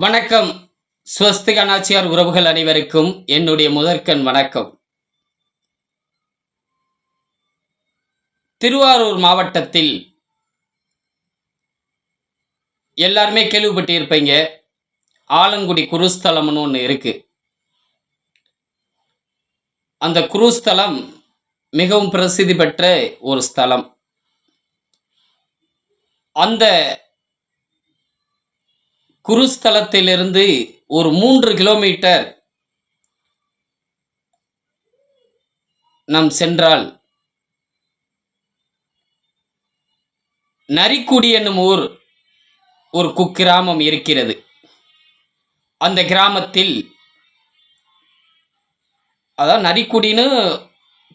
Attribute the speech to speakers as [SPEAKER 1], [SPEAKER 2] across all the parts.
[SPEAKER 1] வணக்கம். ஸ்வஸ்திக நாச்சியார் உறவுகள் அனைவருக்கும் என்னுடைய முதற்கண் வணக்கம். திருவாரூர் மாவட்டத்தில் எல்லாருமே கேள்விப்பட்டிருப்பீங்க. ஆலங்குடி குருஸ்தலம்னு ஒன்று இருக்கு. அந்த குருஸ்தலம் மிகவும் பிரசித்தி பெற்ற ஒரு ஸ்தலம். அந்த குருஸ்தலத்திலிருந்து ஒரு மூன்று கிலோமீட்டர் நாம் சென்றால் நரிக்குடி என்னும் ஊர் ஒரு குக்கிராமம் இருக்கிறது. அந்த கிராமத்தில் அதான் நரிக்குடின்னு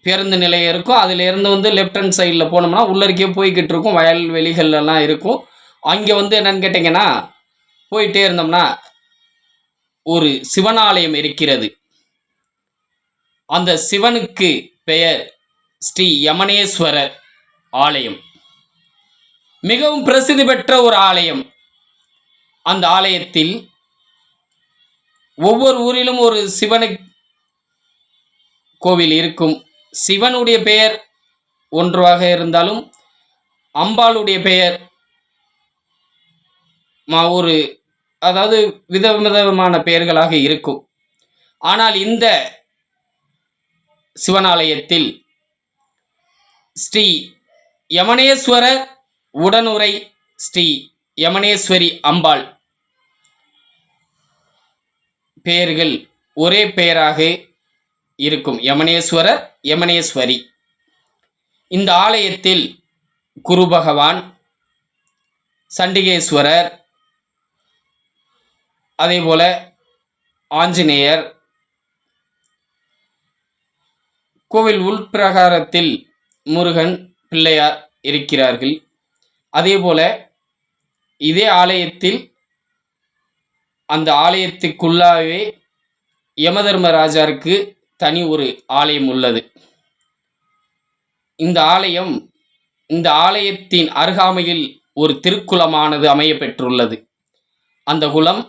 [SPEAKER 1] பேருந்து நிலையம் இருக்கும். அதில் இருந்து வந்து லெஃப்ட் ஹேண்ட் சைடில் போனோம்னா உள்ளருக்கே போய்கிட்டு இருக்கும். வயல்வெளிகள் எல்லாம் இருக்கும். அங்கே வந்து என்னன்னு கேட்டிங்கன்னா போயிட்டே இருந்தோம்னா ஒரு சிவனாலயம் இருக்கிறது. அந்த சிவனுக்கு பெயர் ஸ்ரீ யமனேஸ்வரர் ஆலயம். மிகவும் பிரசித்தி பெற்ற ஒரு ஆலயம். அந்த ஆலயத்தில் ஒவ்வொரு ஊரிலும் ஒரு சிவனு கோவில் இருக்கும். சிவனுடைய பெயர் ஒன்றாக இருந்தாலும் அம்பாளுடைய பெயர் மா- ஒரு அதாவது விதவிதமான பெயர்களாக இருக்கும். ஆனால் இந்த சிவனாலயத்தில் ஸ்ரீ யமனேஸ்வர உடனுரை ஸ்ரீ யமனேஸ்வரி அம்பாள் பெயர்கள் ஒரே பெயராக இருக்கும். யமனேஸ்வரர் யமனேஸ்வரி. இந்த ஆலயத்தில் குரு பகவான் சண்டிகேஸ்வரர் அதேபோல ஆஞ்சநேயர் கோவில் உள்பிரகாரத்தில் முருகன் பிள்ளையார் இருக்கிறார்கள். அதேபோல இதே ஆலயத்தில் அந்த ஆலயத்துக்குள்ளாகவே யமதர்மராஜாருக்கு தனி ஒரு ஆலயம் உள்ளது. இந்த ஆலயம் இந்த ஆலயத்தின் அருகாமையில் ஒரு திருக்குளமானது அமைய பெற்றுள்ளது அந்த குளம்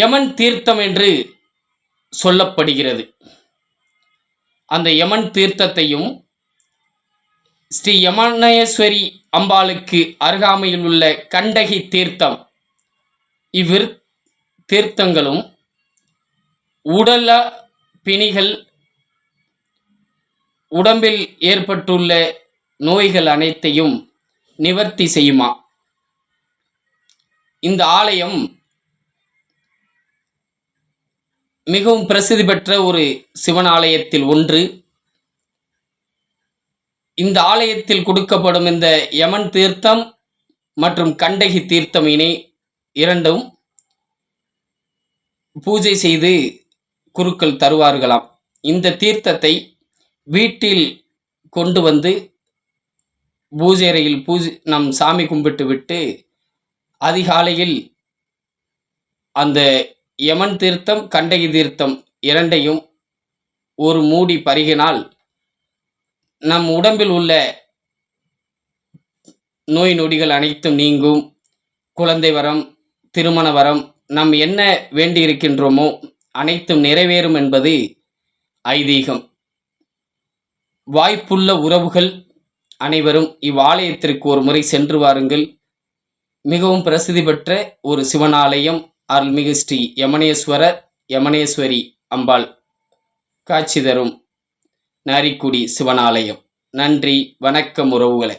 [SPEAKER 1] யமன் தீர்த்தம் என்று சொல்லப்படுகிறது. அந்த யமன் தீர்த்தத்தையும் ஸ்ரீ யமனேஸ்வரி அம்பாளுக்கு அருகாமையில் உள்ள கண்டகி தீர்த்தம் இவ்விரு தீர்த்தங்களும் உடல பிணிகள் உடம்பில் ஏற்பட்டுள்ள நோய்கள் அனைத்தையும் நிவர்த்தி செய்யுமா? இந்த ஆலயம் மிகவும் பிரசித்தி பெற்ற ஒரு சிவன் ஆலயத்தில் ஒன்று. இந்த ஆலயத்தில் கொடுக்கப்படும் இந்த யமன் தீர்த்தம் மற்றும் கண்டகி தீர்த்தம் இணை இரண்டும் பூஜை செய்து குருக்கள் தருவார்களாம். இந்த தீர்த்தத்தை வீட்டில் கொண்டு வந்து பூஜை அறையில் பூஜை நம் சாமி கும்பிட்டு விட்டு அதிகாலையில் அந்த யமன் தீர்த்தம் கண்டகி தீர்த்தம் இரண்டையும் ஒரு மூடி பருகினால் நம் உடம்பில் உள்ள நோய் நொடிகள் அனைத்தும் நீங்கும். குழந்தை வரம் திருமண வரம் நாம் என்ன வேண்டியிருக்கின்றோமோ அனைத்தும் நிறைவேறும் என்பது ஐதீகம். வாய்ப்புள்ள உறவுகள் அனைவரும் இவ்வாலயத்திற்கு ஒரு முறை சென்று வாருங்கள். மிகவும் பிரசித்தி பெற்ற ஒரு சிவனாலயம் அருள்மிகு ஸ்ரீ யமனேஸ்வரர் யமனேஸ்வரி அம்பாள் காட்சி தரும் நாரிக்குடி சிவனாலயம். நன்றி வணக்கம் உறவுகளை.